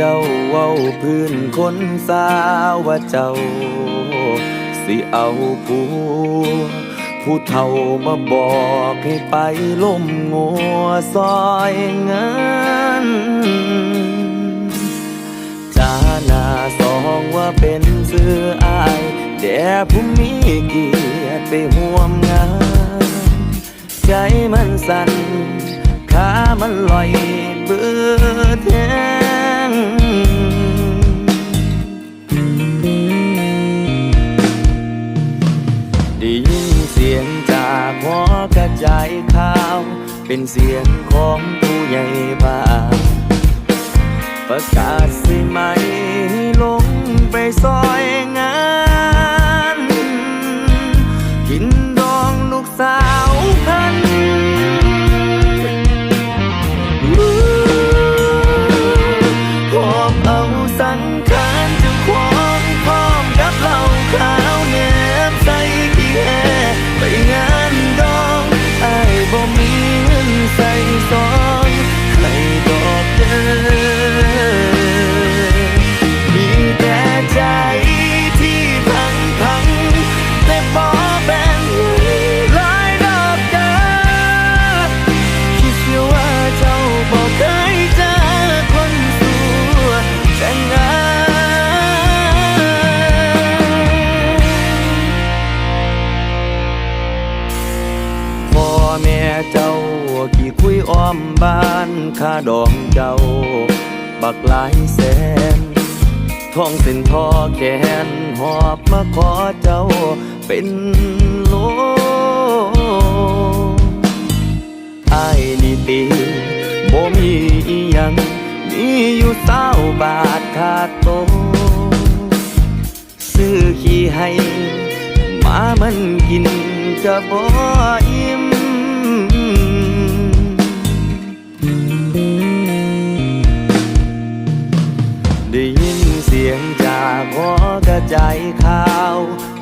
เจ้าเว้าพื้นคนสาวว่าเจ้า สิเอาผัวผู้เฒ่ามาบอกให้ไปล่มงัวซอยเงินจาหน้าสองว่าเป็นเสื้ออายแด่ผู้มีเกียรติไปห่วมงาน ใจมันสั่นขามันลอยเบื่อแท้ เป็นเสียงของผู้ใหญ่บ้านประกาศสิไหมให้ลงไปซอยงานกิน ค่าดองเจ้า บักหลายแสนท่องส้นทอแขนหอบมาขอเจ้าเป็นโลไอ้ายนี่ตีบ่มีอีหยัง มีอยู่เศร้าบาทขาดโต ซื้อขี้ให้ มามันกินจะบ่อิ่ม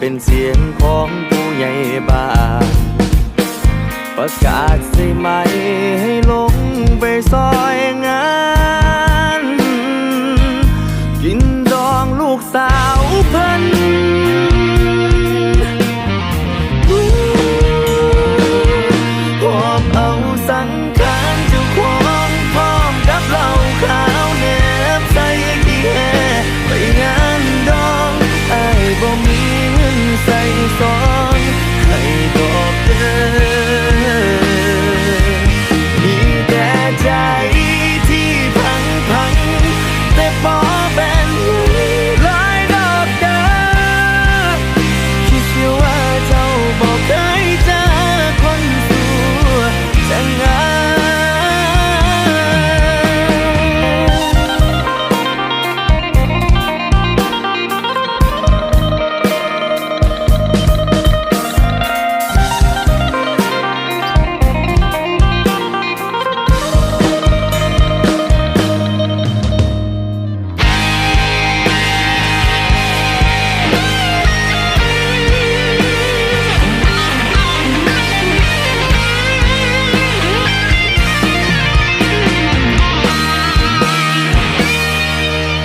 เป็นเสียงของผู้ใหญ่บ้านประกาศ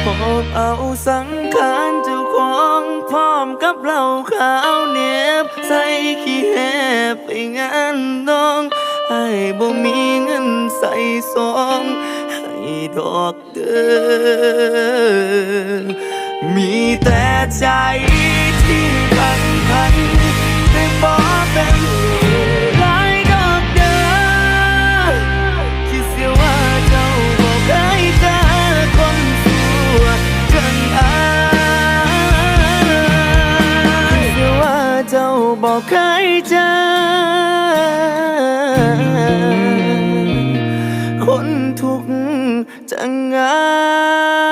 อบเอาสังขารเจ้าของพร้อมกับเหล้าขาวเหน็บใส่ขี้แหบไปงานน้องไอ้บ่มีเงินใส่ซองให้ดอกเด้อมีแต่ใจ บอกเคยเจอ คนทุกจังอาย